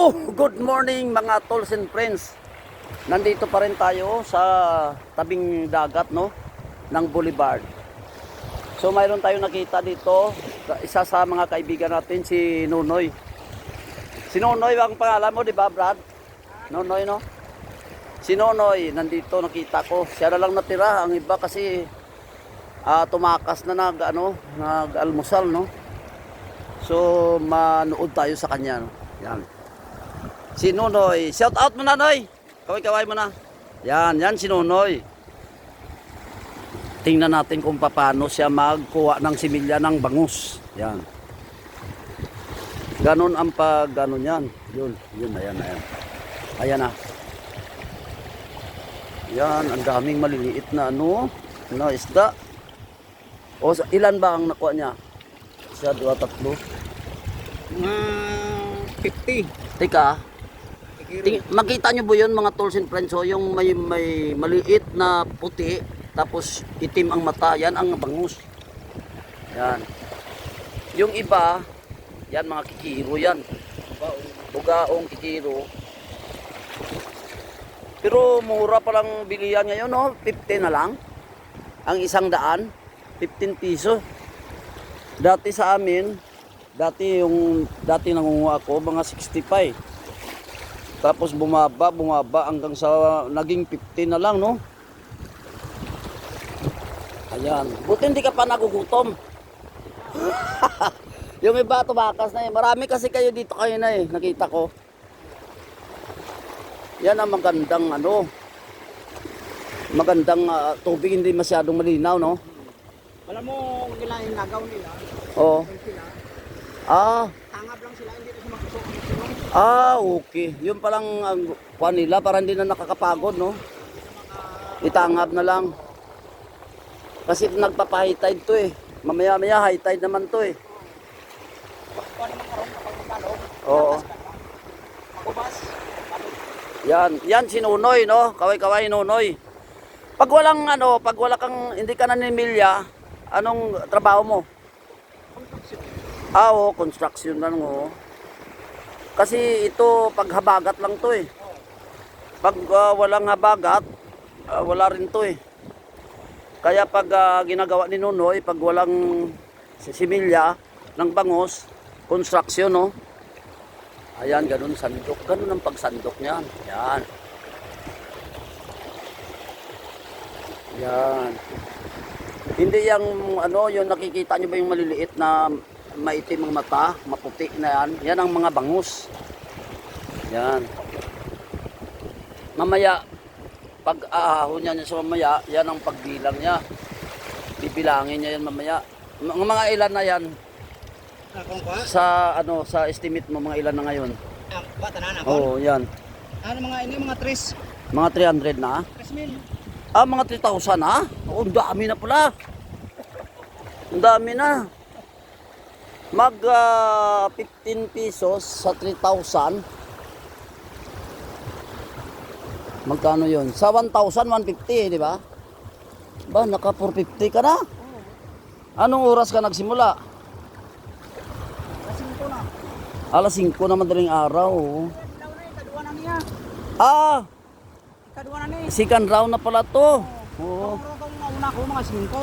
Oh, good morning mga tolls and friends. Nandito pa rin tayo sa tabing dagat no ng Boulevard. So mayroon tayo nakita dito, isa sa mga kaibigan natin si Nunoy. Si Nunoy ang pangalan mo, di ba, Brad? Nunoy, no? Si Nunoy, nandito nakita ko. Siya na lang natira, ang iba kasi ah, tumakas na nag ano, nag-almusal, no? So manood tayo sa kanya, no? Yan. Si Nunoy. Shout out mo na, Noy. Kaway-kaway mo na. Yan, yan si Nunoy. Tingnan natin kung paano siya magkuha ng similya ng bangus. Yan. Ganon ang pag, ganon yan. Yun, yun, ayan, ayan. Ayan na. Yan, ang daming maliliit na ano, na isda. O, ilan ba ang nakuha niya? Isa, dua, tatlo. Mga 50. Teka, Ting, makita nyo po yun mga tools and friends so yung may, may maliit na puti tapos itim ang mata yan ang bangus. Yan. Yung iba yan mga kikiro yan. Bugaong kikiro. Pero mura palang bilihan ngayon no 50 na lang. Ang isang daan 15 piso. Dati sa amin dati yung dati nangunguha ako mga 65 tapos bumaba, bumaba hanggang sa naging 50 na lang, no? Ayan. Buti hindi ka pa nagugutom. yung iba tumakas na eh. Marami kasi kayo dito kayo na eh. Nakita ko. Yan ang magandang ano. Magandang ah, tubig hindi masyadong malinaw, no? Alam mo, nila yung nagaw nila. Oo. Sila, Ah, tangab lang sila, hindi ah, okay. Yun palang ang kuha nila para hindi na nakakapagod, no? Itangab na lang. Kasi nagpapa-high tide to eh. Mamaya-maya high tide naman to eh. Oo. Yan, yan si Nunoy, no? Kaway-kaway Nunoy. Pag walang ano, pag wala kang hindi ka nanimilya, anong trabaho mo? Ah, oo, construction lang oh. Kasi ito pag habagat lang to eh. Pag ah, walang habagat, ah, wala rin to eh. Kaya pag ah, ginagawa ni Nunoy, pag walang similya ng bangos, construction no. Ayan, ganun sandok. Ganun ang pagsandok niyan. Yan. Yan. Hindi yung ano, yung nakikita nyo ba yung maliliit na maitim ang mata, maputi na yan. Yan ang mga bangus. Yan. Mamaya, pag aahon niya sa mamaya, yan ang pagbilang niya. Bibilangin niya yan mamaya. Mga mga ilan na yan sa ano sa estimate mo mga ilan na ngayon? Ah? Oo, yan. Ano mga ini, mga tres. Mga 300 na. Tres mil. Ah, mga 3,000 ha? Oh, ang dami na pala. Ang dami na. Mag ah, 15 pesos sa 3,000. Magkano yun? Sa 1,150, di ba? Ba, naka 450 ka na? Anong oras ka nagsimula? Kasing ko na. Alas 5 na madaling araw. oh. Ah, Ikaduwa na niya. second round na pala to. Oo. Mga singko.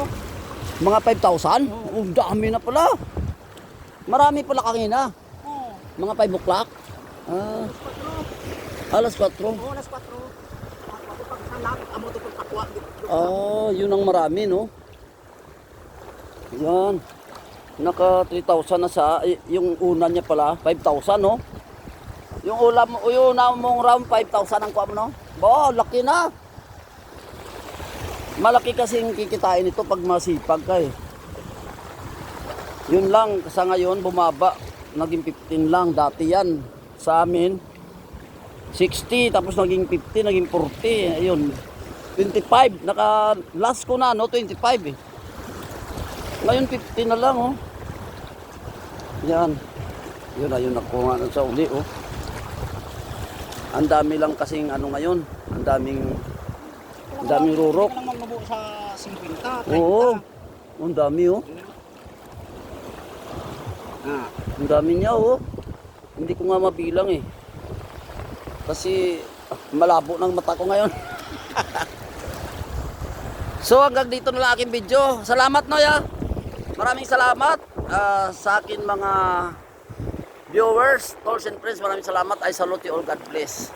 Mga 5,000? Oh, ang dami na pala. Marami pala kanina. Oo. Mga 5 o'clock. Ah, alas 4. Oo, alas 4. Ako pag salak, amo to pagpakwa. Ah, yun ang marami, no? Yan. Naka 3,000 na sa, y- yung una niya pala, 5,000, no? Yung ulam, yung una mong round, 5,000 ang kuha mo, no? Ba, laki na. Malaki kasing kikitain ito pag masipag ka eh. Yun lang, sa ngayon bumaba. Naging 15 lang. Dati yan sa amin. 60, tapos naging 50, naging 40. Ayun. 25. Naka last ko na, no? 25 eh. Ngayon 50 na lang, oh. Yan. Yun, ayun ako nga sa uli, oh. Ang dami lang kasing ano ngayon. Ang daming ang daming rurok. Sa 50, 30. Oo. Ang dami, oh. Ah. Ang dami niya, oh. Hindi ko nga mabilang, eh. Kasi ah, malabo ng mata ko ngayon. so hanggang dito na lang aking video. Salamat Noya. Maraming salamat ah, sa akin mga viewers, tolls and friends. Maraming salamat. I salute you all. God bless.